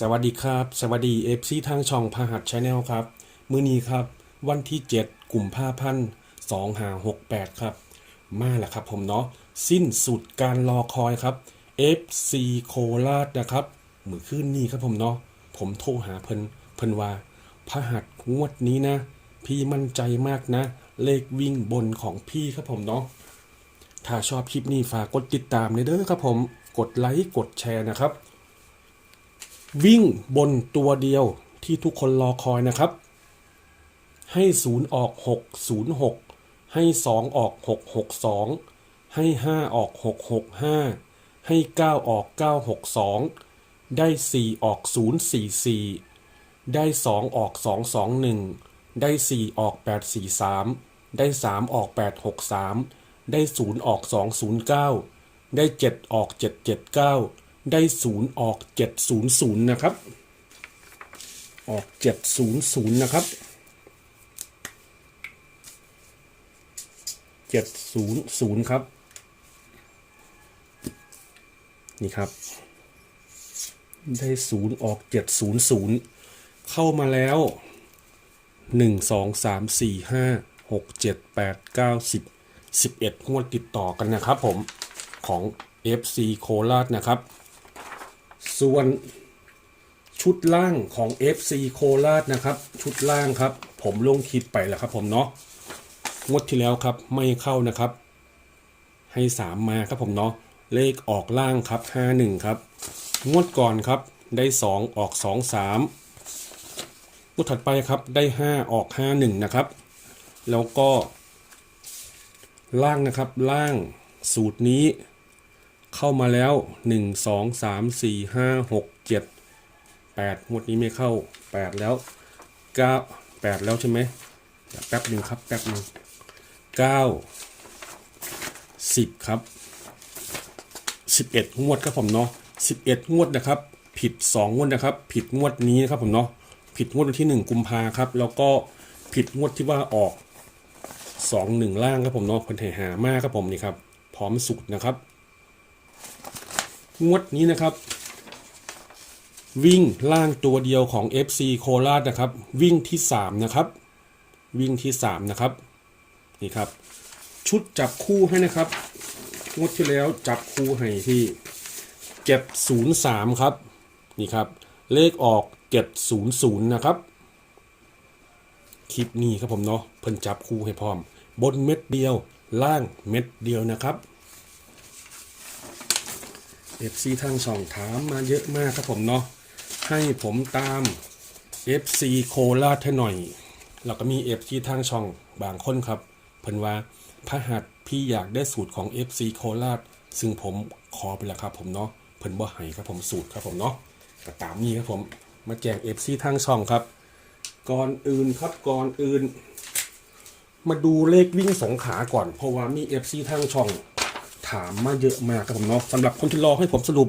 สวัสดีครับ สวัสดีเอฟซีทางช่องพาหัสชาแนลครับ มื้อนี้ครับ วันที่ 7กลุ่มผ้าพันสองหาหกแปดครับ มาแล้วครับผมเนาะสิ้นสุดการรอคอยครับ FC โคราชนะครับมือขึ้นนี่ครับผมเนาะผมโทรหาเพิ่นเพิ่นว่าพาหัสงวดนี้นะ พี่มั่นใจมากนะ เลขวิ่งบนของพี่ครับผมเนาะถ้าชอบคลิปนี้ฝากกดติดตามเลยเด้อครับผมกดไลค์กดแชร์นะครับ วิ่งบนตัวเดียวที่ทุกคนรอคอยนะครับ ให้ศูนย์ออกหกศูนย์หกให้สองออกหกหกสองให้ห้าออกหกหกห้าให้เก้าออกเก้าหกสองได้สี่ออกศูนย์สี่สี่ได้สองออกสองสองหนึ่งได้สี่ออกแปดสี่สามได้สามออกแปดหกสามได้ศูนย์ออกสองศูนย์เก้าได้เจ็ดออกเจ็ดเจ็ดเก้า ได้ศูนย์ออกเจ็ดศูนย์ศูนย์นะครับ ออกเจ็ดศูนย์ศูนย์นะครับเจ็ดศูนย์ศูนย์ครับ นี่ครับ ได้ศูนย์ออกเจ็ดศูนย์ศูนย์เข้ามาแล้วหนึ่งสองสามสี่ห้าหกเจ็ดแปดเก้าสิบสิบเอ็ดงวดติดต่อกันนะครับผมของ FC โคราชนะครับ ส่วนชุดล่างของ FC โคราชนะครับ ชุดล่างครับ ผมลงคลิปไปแล้วครับ ผมเนาะงวดที่แล้วครับไม่เข้านะครับ ให้สามมาครับผมเนาะเลขออกล่างครับห้าหนึ่งครับ งวดก่อนครับได้สองออกสองสามงวดถัดไปครับได้ห้าออกห้าหนึ่งนะครับ แล้วก็ ล่างนะครับล่างสูตรนี้ เข้ามาแล้ว 1 2 3 4 5 6 7 8งวดนี้ไม่เข้า 8 แล้ว 9 8 แล้วใช่ไหมแป๊บหนึ่งครับ แป๊บหนึ่ง9 10 ครับ 11 งวดครับผมเนาะ11 งวดนะครับ ผิด 2 งวดนะครับ ผิดงวดนี้นะครับผมเนาะผิดงวดวันที่ 1 กุมภาครับ แล้วก็ผิดงวดที่ว่าออก 2 1 ล่างครับผมเนาะคนไทหามากครับผมนี่ครับ พร้อมสุดนะครับ งวดนี้นะครับ วิ่งล่างตัวเดียวของ FC โคราชนะครับ วิ่งที่ 3 นะครับ วิ่งที่ 3 นะครับ นี่ครับ ชุดจับคู่ให้นะครับ งวดที่แล้วจับคู่ให้ที่703 ครับ นี่ครับ เลขออก 700 นะครับ คลิปนี้ครับผมเนาะเพิ่นจับคู่ให้พร้อม บนเม็ดเดียว ล่างเม็ดเดียวนะครับ FC ทางช่องถามมาเยอะมากครับผมเนาะให้ผมตาม FC โคราชให้หน่อยแล้วก็มี FC ทางช่องบางคนครับ เพิ่นว่าพระหัสพี่อยากได้สูตรของ FC โคราช ซึ่งผมขอไปแล้วครับผมเนาะเพิ่นบ่ให้ครับผมสูตรครับผมเนาะก็ตามนี้ครับผมมาแจ้ง FC ทางช่องครับ ก่อนอื่นครับก่อนอื่น มาดูเลขวิ่งสองขาก่อน เพราะว่ามี FC ทางช่อง ถามมาเยอะมากครับผมเนาะสำหรับคนที่รอให้ผมสรุป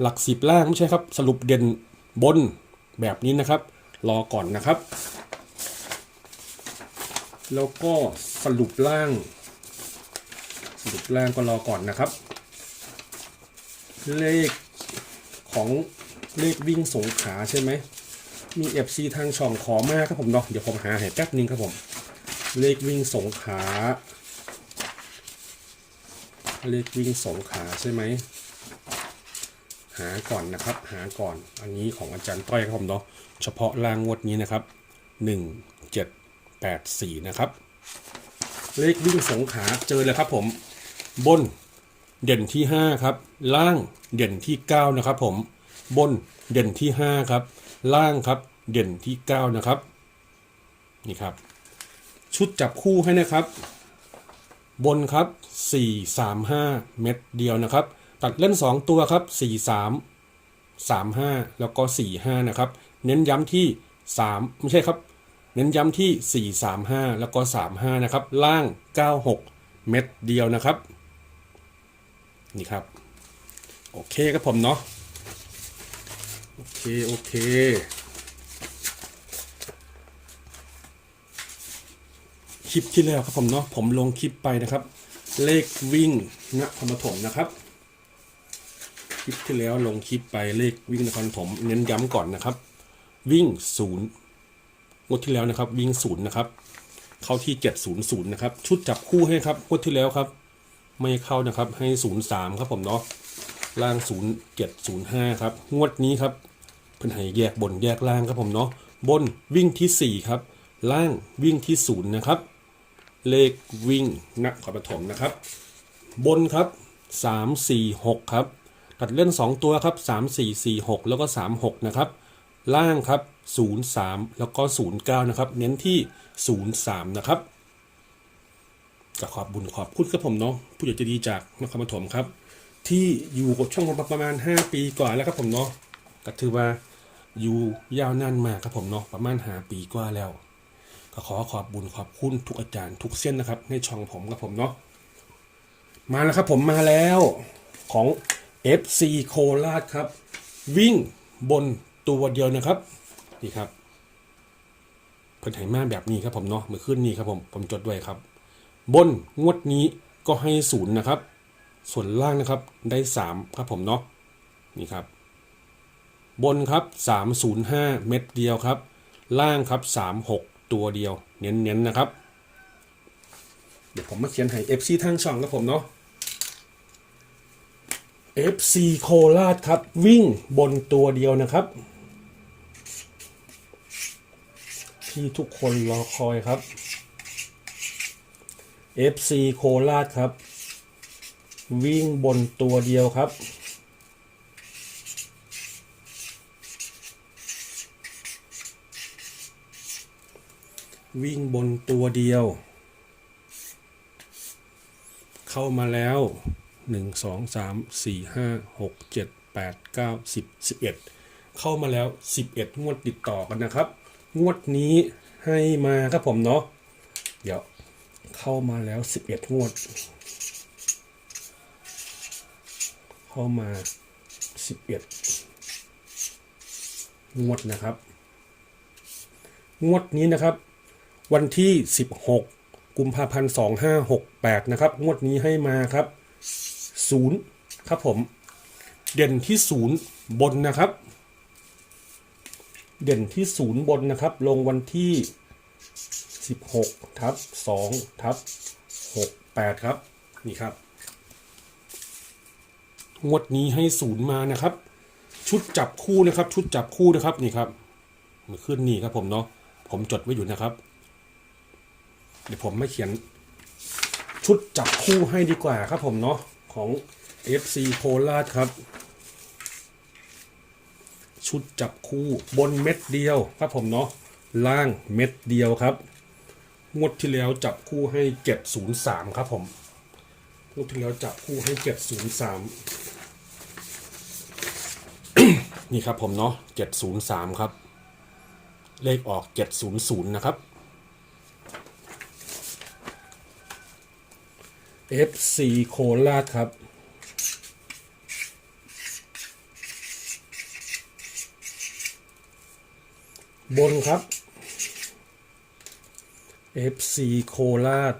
หลักสิบล่างไม่ใช่ครับ สรุปเด่นบนแบบนี้นะครับ รอก่อนนะครับ แล้วก็สรุปล่าง สรุปล่างก็รอก่อนนะครับ เลขของเลขวิ่งสงขาใช่ไหมมี FC ทางช่องขอมากครับผมเนาะเดี๋ยวผมหาให้แป๊บนึงครับผม เลขวิ่งสงขา เลขวิ่งสองขาใช่ไหม หาก่อนนะครับ หาก่อน อันนี้ของอาจารย์ต้อยครับผมเนาะ เฉพาะล่างงวดนี้นะครับหนึ่งเจ็ดแปดสี่นะครับ เลขวิ่งสองขาเจอเลยครับผม บนเด่นที่ห้าครับ ล่างเด่นที่เก้านะครับผม บนเด่นที่ห้าครับ ล่างครับ เด่นที่เก้านะครับ นี่ครับ ชุดจับคู่ให้นะครับ บนครับ 4 3 5 เม็ดเดียวนะครับ ตัดเล่น 2 ตัวครับ 4 3 3 5 แล้วก็ 4 5 นะครับ เน้นย้ำที่ 3 ไม่ใช่ครับ เน้นย้ำที่ 4 3 5 แล้วก็ 3 5 นะครับ ล่าง 9 6 เม็ดเดียวนะครับ นี่ครับ โอเคครับผมเนาะ โอเค โอเค คลิปที่แล้วครับผมเนาะผมลงคลิปไปนะครับ เลขวิ่งนครปฐมนะครับ คลิปที่แล้วลงคลิปไปเลขวิ่งนครผมเน้นย้ำก่อนนะครับ วิ่งศูนย์งวดที่แล้วนะครับ วิ่งศูนย์นะครับ เข้าที่เจ็ดศูนย์ศูนย์นะครับ ชุดจับคู่ให้ครับงวดที่แล้วครับ ไม่เข้านะครับให้ศูนย์สามครับผมเนาะล่างศูนย์เจ็ดศูนย์ห้าครับงวดนี้ครับเพิ่นให้แยกบนแยกล่างครับผมเนาะบนวิ่งที่4ครับล่างวิ่งที่ศูนย์นะครับ เลขวิ่งนครปฐมนะครับ บนครับ 3 4 6 ครับ ตัดเล่น 2 ตัวครับ 3 4 4 6 แล้วก็ 3 6 นะครับ ล่างครับ 0 3 แล้วก็ 0 9 นะครับ เน้นที่ 0 3 นะครับก็ขอบบุญขอบคุณครับผมเนาะผู้ใหญ่ใจดีจากนครปฐมครับ ที่อยู่กับช่องมาประมาณ 5 ปีกว่าแล้วครับผมเนาะก็ถือว่าอยู่ยาวนานมากครับผมเนาะประมาณหาปีกว่าแล้ว ก็ขอขอบบุญขอบคุณทุกอาจารย์ทุกเส้นนะครับ ในช่องผมครับผมเนาะมาแล้วครับผมมาแล้วของ FC โคราชครับ วิ่งบนตัวเดียวนะครับนี่ครับเพิ่นไหมาแบบนี้ครับผมเนาะเมื่อคืนนี้ครับผมผมจดไว้ครับ บนงวดนี้ก็ให้ศูนย์นะครับ ส่วนล่างนะครับได้3ครับผมเนาะนี่ครับ บนครับ305เม็ดเดียวครับ ล่างครับ36 ตัวเดียว เน้นๆนะครับ เดี๋ยวผมมาเขียนให้ FC ทางช่องครับผมเนาะ FC โคราชครับ วิ่งบนตัวเดียวนะครับ ที่ทุกคนรอคอยครับ FC โคราชครับ วิ่งบนตัวเดียวครับ วิ่งบนตัวเดียว เข้ามาแล้วหนึ่งสองสามสี่ห้าหกเจ็ดแปดเก้าสิบสิบเอ็ดเข้ามาแล้วสิบเอ็ดงวดติดต่อกันนะครับ งวดนี้ให้มาครับผมเนาะเดี๋ยวเข้ามาแล้วสิบเอ็ดงวด เข้ามาสิบเอ็ดงวดนะครับ งวดนี้นะครับ วันที่ 16 กุมภาพันธ์ 2568 นะครับ งวดนี้ให้มาครับ 0 ครับผม เด่นที่ 0 บนนะครับ เด่นที่ 0 บนนะครับ ลงวันที่ 16ทับ2ทับ68 ครับ นี่ครับ งวดนี้ให้ 0 มานะครับ ชุดจับคู่นะครับ ชุดจับคู่นะครับ นี่ครับมันขึ้นนี่ครับผมเนาะ ผมจดไว้อยู่นะครับ เดี๋ยวผมไม่เขียนชุดจับคู่ให้ดีกว่าครับผมเนาะของ FC โคราชครับ ชุดจับคู่บนเม็ดเดียวครับผมเนาะล่างเม็ดเดียวครับงวดที่แล้วจับคู่ให้703ครับผมงวดที่แล้วจับคู่ให้703นี่ครับผมเนาะ703ครับ เลขออก700นะครับ FC โคราชครับบนครับ FC โคราช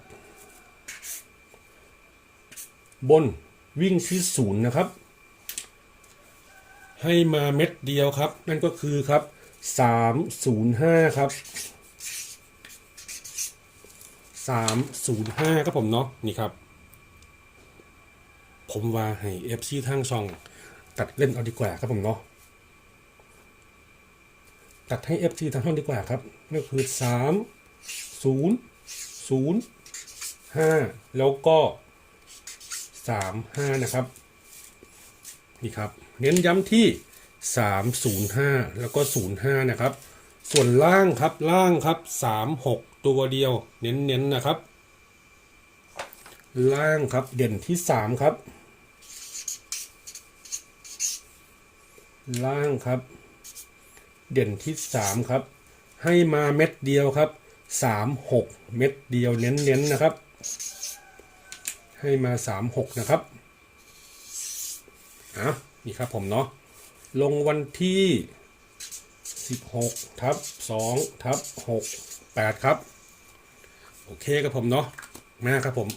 บนวิ่งที่ศูนย์นะครับ ให้มาเม็ดเดียวครับ นั่นก็คือครับ 305 ครับ 305 ครับผมเนาะนี่ครับ ผมว่าให้ FC ทางช่อง ตัดเล่นเอาดีกว่าครับผมเนาะตัดให้ FC ทางช่องดีกว่าครับนั่นคือ 3 0 0 5 แล้วก็ 35 นะครับ นี่ครับ เน้นย้ำที่ 305 แล้วก็ 05 นะครับ ส่วนล่างครับล่างครับ 36 ตัวเดียว เน้นๆนะครับ ล่างครับเด่นที่ 3 ครับ ล่างครับ เด่นที่3ครับ ให้มาเม็ดเดียวครับ36เม็ดเดียวเน้นๆนะครับ ให้มา36นะครับอะนี่ครับผมเนาะลงวันที่16ทับ2ทับ6 8ครับ โอเคครับผมเนาะมาครับผม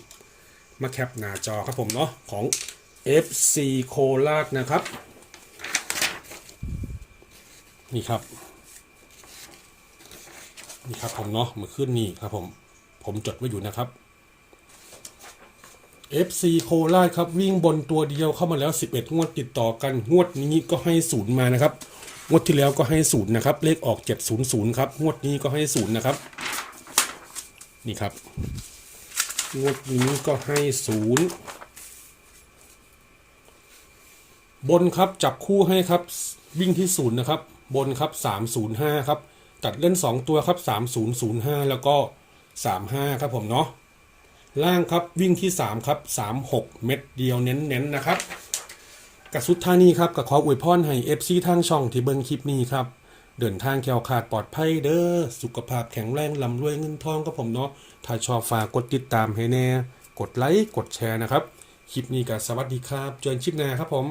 มาแคปหน้าจอครับผมเนาะของ FC โคราชนะครับ นี่ครับ นี่ครับผมเนาะมื่อขึ้นนี่ครับผม ผมจดไว้อยู่นะครับ FC โคราชครับวิ่งบนตัวเดียวเข้ามาแล้ว 11 งวดติดต่อกันงวดนี้ก็ให้ศูนย์มานะครับ งวดที่แล้วก็ให้ศูนย์นะครับ เลขออก 700ครับ งวดนี้ก็ให้ศูนย์นะครับ นี่ครับ งวดนี้ก็ให้ศูนย์บนครับจับคู่ให้ครับวิ่งที่ศูนย์นะครับ บนครับ 305 ครับ ตัดเล่น 2 ตัวครับ 3005 แล้วก็ 35 ครับผมเนาะล่างครับวิ่งที่ 3 ครับ 36 เม็ดเดียวเน้นๆนะครับกระสุดท่านี้ครับกับขออวยพรให้ FC ทางช่องที่เบิ่งคลิปนี้ครับ เดินทางแควคลาดปลอดภัยเด้อสุขภาพแข็งแรงลำรวยเงินทองครับผมเนาะถ้าชอบฝากกดติดตามให้แน่ กดไลค์กดแชร์นะครับ คลิปนี้ก็สวัสดีครับเจอกันคลิปหน้าครับผม